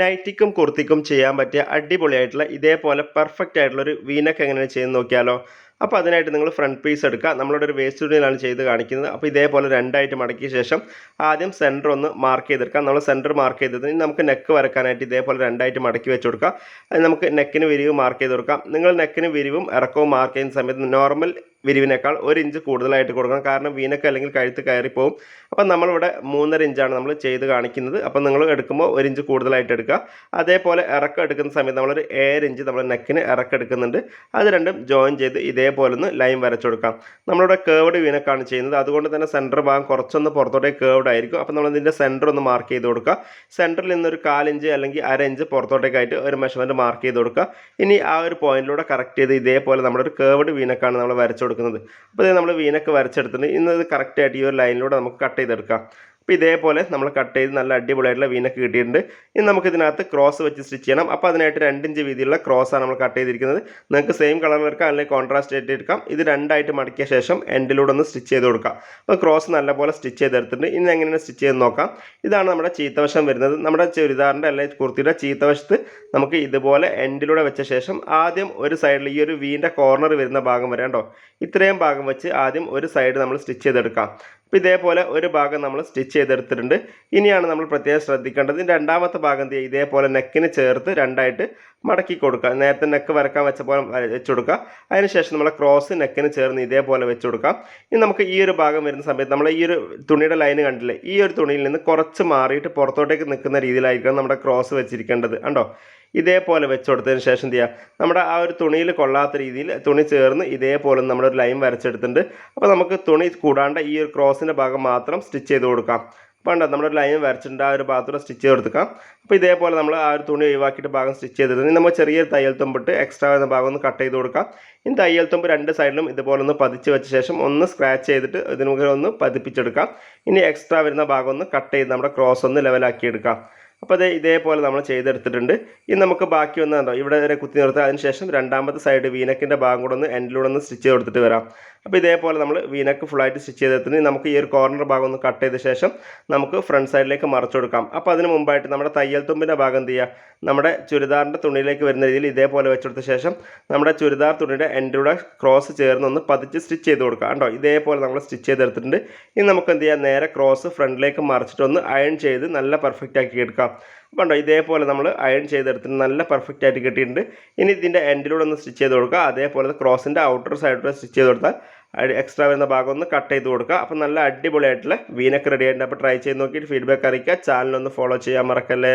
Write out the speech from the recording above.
നൈറ്റിക്കും കുർത്തിക്കും ചെയ്യാൻ പറ്റിയ അടിപൊളിയായിട്ടുള്ള ഇതേപോലെ പെർഫെക്റ്റ് ആയിട്ടുള്ള ഒരു വീനക്ക് എങ്ങനെയാണ് ചെയ്യുന്നത് നോക്കിയാലോ? അപ്പോൾ അതിനായിട്ട് നിങ്ങൾ ഫ്രണ്ട് പീസ് എടുക്കുക. നമ്മളുടെ ഒരു വേസ്റ്റ് തുണിയിലാണ് ചെയ്ത് കാണിക്കുന്നത്. അപ്പോൾ ഇതേപോലെ രണ്ടായിട്ട് മടക്കിയ ശേഷം ആദ്യം സെന്റർ ഒന്ന് മാർക്ക് ചെയ്തെടുക്കാം നമ്മൾ സെന്റർ മാർക്ക് ചെയ്തത് നമുക്ക് നെക്ക് വരക്കാനായിട്ട് ഇതേപോലെ രണ്ടായിട്ട് മടക്കി വെച്ച് കൊടുക്കാം അത് നമുക്ക് നെക്കിന് വിരിവ് മാർക്ക് ചെയ്ത് കൊടുക്കാം. നിങ്ങൾ നെക്കിന് വിരിവും ഇറക്കവും മാർക്ക് ചെയ്യുന്ന സമയത്ത് നോർമൽ വിരിവിനേക്കാൾ ഒരു ഇഞ്ച് കൂടുതലായിട്ട് കൊടുക്കണം. കാരണം വീനക്ക് അല്ലെങ്കിൽ കഴുത്ത് കയറിപ്പോവും. അപ്പം നമ്മളിവിടെ മൂന്നര ഇഞ്ചാണ് നമ്മൾ ചെയ്ത് കാണിക്കുന്നത്. അപ്പം നിങ്ങൾ എടുക്കുമ്പോൾ ഒരു ഇഞ്ച് കൂടുതലായിട്ട് എടുക്കുക. അതേപോലെ ഇറക്കം എടുക്കുന്ന സമയത്ത് നമ്മളൊരു ഏഴ് ഇഞ്ച് നമ്മൾ നെക്കിന് ഇറക്കം എടുക്കുന്നുണ്ട്. അത് രണ്ടും ജോയിൻ ചെയ്ത് ഇതേപോലെ ഒന്ന് ലൈൻ വരച്ചു കൊടുക്കാം. നമ്മളിവിടെ കേവഡ് വീനക്കാണ് ചെയ്യുന്നത്. അതുകൊണ്ട് തന്നെ സെന്റർ ഭാഗം കുറച്ചൊന്ന് പുറത്തോട്ടേക്ക് കേവഡ് ആയിരിക്കും. അപ്പം നമ്മൾ ഇതിന്റെ സെന്റർ ഒന്ന് മാർക്ക് ചെയ്ത് കൊടുക്കുക. സെന്ററിൽ നിന്നൊരു കാലിഞ്ച് അല്ലെങ്കിൽ അര ഇഞ്ച് പുറത്തോട്ടേക്കായിട്ട് ഒരു മെഷർമെന്റ് മാർക്ക് ചെയ്ത് കൊടുക്കുക. ഇനി ആ ഒരു പോയിന്റിലൂടെ കറക്റ്റ് ചെയ്ത് ഇതേപോലെ നമ്മുടെ ഒരു കേവഡ് വീനക്കാണ് നമ്മൾ വരച്ചു കൊടുക്കുന്നത്. അപ്പോൾ ഇത് നമ്മൾ വീനൊക്കെ വരച്ചെടുത്തിട്ടുണ്ട്. ഇന്നത് കറക്റ്റായിട്ട് ഈ ഒരു ലൈനിലൂടെ നമുക്ക് കട്ട് ചെയ്തെടുക്കാം. അപ്പോൾ ഇതേപോലെ നമ്മൾ കട്ട് ചെയ്ത് നല്ല അടിപൊളിയായിട്ടുള്ള വീനൊക്കെ കിട്ടിയിട്ടുണ്ട്. ഇനി നമുക്ക് ഇതിനകത്ത് ക്രോസ് വെച്ച് സ്റ്റിച്ച് ചെയ്യണം. അപ്പോൾ അതിനായിട്ട് രണ്ടിഞ്ച് വീതിയുള്ള ക്രോസാണ് നമ്മൾ കട്ട് ചെയ്തിരിക്കുന്നത്. നിങ്ങൾക്ക് സെയിം കളർ എടുക്കാം അല്ലെങ്കിൽ കോൺട്രാസ്റ്റ് ആയിട്ട് എടുക്കാം. ഇത് രണ്ടായിട്ട് മടക്കിയ ശേഷം എൻഡിലൂടെ ഒന്ന് സ്റ്റിച്ച് ചെയ്ത് കൊടുക്കാം. അപ്പോൾ ക്രോസ് നല്ലപോലെ സ്റ്റിച്ച് ചെയ്തെടുത്തിട്ടുണ്ട്. ഇനി എങ്ങനെയാണ് സ്റ്റിച്ച് ചെയ്ത് നോക്കാം. ഇതാണ് നമ്മുടെ ചീത്തവശം വരുന്നത്. നമ്മുടെ ചുരിദാറിന്റെ അല്ലെങ്കിൽ കുർത്തിയുടെ ചീത്തവശത്ത് നമുക്ക് ഇതുപോലെ എൻഡിലൂടെ വെച്ച ശേഷം ആദ്യം ഒരു സൈഡിൽ ഈ ഒരു വീന്റെ കോർണർ വരുന്ന ഭാഗം വരെ കണ്ടോ? ഇത്രയും ഭാഗം വെച്ച് ആദ്യം ഒരു സൈഡ് നമ്മൾ സ്റ്റിച്ച് ചെയ്തെടുക്കാം. അപ്പോൾ ഇതേപോലെ ഒരു ഭാഗം നമ്മൾ സ്റ്റിച്ച് ചെയ്തെടുത്തിട്ടുണ്ട്. ഇനിയാണ് നമ്മൾ പ്രത്യേകം ശ്രദ്ധിക്കേണ്ടത്. രണ്ടാമത്തെ ഭാഗം തീ ഇതേപോലെ നെക്കിന് ചേർത്ത് രണ്ടായിട്ട് മടക്കി കൊടുക്കുക. നേരത്തെ നെക്ക് വരക്കാൻ വെച്ച പോലെ വെച്ച് കൊടുക്കുക. അതിനുശേഷം നമ്മൾ ക്രോസ് നെക്കിന് ചേർന്ന് ഇതേപോലെ വെച്ച് കൊടുക്കാം ഇനി നമുക്ക് ഈ ഒരു ഭാഗം വരുന്ന സമയത്ത് നമ്മൾ ഈ ഒരു തുണിയുടെ ലൈന് കണ്ടില്ലേ? ഈ ഒരു തുണിയിൽ നിന്ന് കുറച്ച് മാറിയിട്ട് പുറത്തോട്ടേക്ക് നിൽക്കുന്ന രീതിയിലായിരിക്കണം നമ്മുടെ ക്രോസ് വെച്ചിരിക്കേണ്ടത്. കണ്ടോ? ഇതേപോലെ വെച്ച് കൊടുത്തതിന് ശേഷം എന്ത് ചെയ്യുക നമ്മുടെ ആ ഒരു തുണിയിൽ കൊള്ളാത്ത രീതിയിൽ തുണി ചേർന്ന് ഇതേപോലെ നമ്മളൊരു ലൈൻ വരച്ചെടുത്തിട്ടുണ്ട്. അപ്പോൾ നമുക്ക് തുണി കൂടാണ്ട് ഈ ഒരു ക്രോസിന്റെ ഭാഗം മാത്രം സ്റ്റിച്ച് ചെയ്ത് കൊടുക്കാം. അപ്പോൾ നമ്മളൊരു ലൈൻ വരച്ചിട്ടുണ്ട്. ആ ഒരു ഭാഗത്തൂടെ സ്റ്റിച്ച് ചെയ്ത് കൊടുക്കാം. അപ്പോൾ ഇതേപോലെ നമ്മൾ ആ ഒരു തുണി ഒഴിവാക്കിയിട്ട് ഭാഗം സ്റ്റിച്ച് ചെയ്തിട്ട് നമ്മൾ ചെറിയ തയ്യൽ തുമ്പിട്ട് എക്സ്ട്രാ വരുന്ന ഭാഗം ഒന്ന് കട്ട് ചെയ്ത് കൊടുക്കാം. ഈ തയ്യൽ തുമ്പ് രണ്ട് സൈഡിലും ഇതുപോലെ ഒന്ന് പതിച്ച് വെച്ച ശേഷം ഒന്ന് സ്ക്രാച്ച് ചെയ്തിട്ട് ഇതിന് മുകളിൽ ഒന്ന് പതിപ്പിച്ചെടുക്കാം. ഇനി എക്സ്ട്രാ വരുന്ന ഭാഗം ഒന്ന് കട്ട് ചെയ്ത് നമ്മുടെ ക്രോസ് ഒന്ന് ലെവലാക്കി എടുക്കാം. അപ്പോൾ അതേ ഇതേപോലെ നമ്മൾ ചെയ്തെടുത്തിട്ടുണ്ട്. ഇനി നമുക്ക് ബാക്കി ഒന്ന് കണ്ടോ? ഇവിടെ വരെ കുത്തി നിർത്താം. അതിന് ശേഷം രണ്ടാമത്തെ സൈഡ് വീനക്കിന്റെ ഭാഗം കൂടെ ഒന്ന് എൻഡിലൂടെ ഒന്ന് സ്റ്റിച്ച് കൊടുത്തിട്ട് വരാം. അപ്പോൾ ഇതേപോലെ നമ്മൾ വീനക്ക് ഫുള്ളായിട്ട് സ്റ്റിച്ച് ചെയ്തതിന് നമുക്ക് ഈ ഒരു കോർണർ ഭാഗം ഒന്ന് കട്ട് ചെയ്ത ശേഷം നമുക്ക് ഫ്രണ്ട് സൈഡിലേക്ക് മറച്ചു കൊടുക്കാം. അപ്പോൾ അതിന് മുമ്പായിട്ട് നമ്മുടെ തയ്യൽ തുമ്പിന്റെ ഭാഗം എന്ത് ചെയ്യുക? നമ്മുടെ ചുരിദാറിന്റെ തുണിയിലേക്ക് വരുന്ന രീതിയിൽ ഇതേപോലെ വെച്ചെടുത്ത ശേഷം നമ്മുടെ ചുരിദാർ തുണിയുടെ എൻഡിലൂടെ ക്രോസ് ചേർന്ന് ഒന്ന് പതിച്ച് സ്റ്റിച്ച് ചെയ്ത് കൊടുക്കുക കണ്ടോ? ഇതേപോലെ നമ്മൾ സ്റ്റിച്ച് ചെയ്തെടുത്തിട്ടുണ്ട്. ഇനി നമുക്ക് എന്ത് ചെയ്യാം? നേരെ ക്രോസ് ഫ്രണ്ടിലേക്ക് മറിച്ചിട്ടൊന്ന് അയൺ ചെയ്ത് നല്ല പെർഫെക്റ്റ് ആക്കി എടുക്കാം. ഉണ്ടോ ഇതേപോലെ നമ്മൾ അയൺ ചെയ്തെടുത്തിട്ട് നല്ല പെർഫെക്റ്റ് ആയിട്ട് കിട്ടിയിട്ടുണ്ട്. ഇനി ഇതിന്റെ എൻഡിലൂടെ ഒന്ന് സ്റ്റിച്ച് ചെയ്ത് കൊടുക്കുക. അതേപോലെ ക്രോസിന്റെ ഔട്ടർ സൈഡിലൂടെ സ്റ്റിച്ച് ചെയ്ത് കൊടുത്താൽ എക്സ്ട്രാ വരുന്ന ഭാഗം ഒന്ന് കട്ട് ചെയ്ത് കൊടുക്കുക. അപ്പോൾ നല്ല അടിപൊളിയായിട്ടുള്ള വീനൊക്കെ റെഡി ആയിട്ടുണ്ട്. അപ്പോൾ ട്രൈ ചെയ്ത് നോക്കിയിട്ട് ഫീഡ്ബാക്ക് അറിയിക്കുക. ചാനലൊന്ന് ഫോളോ ചെയ്യാൻ മറക്കല്ലേ.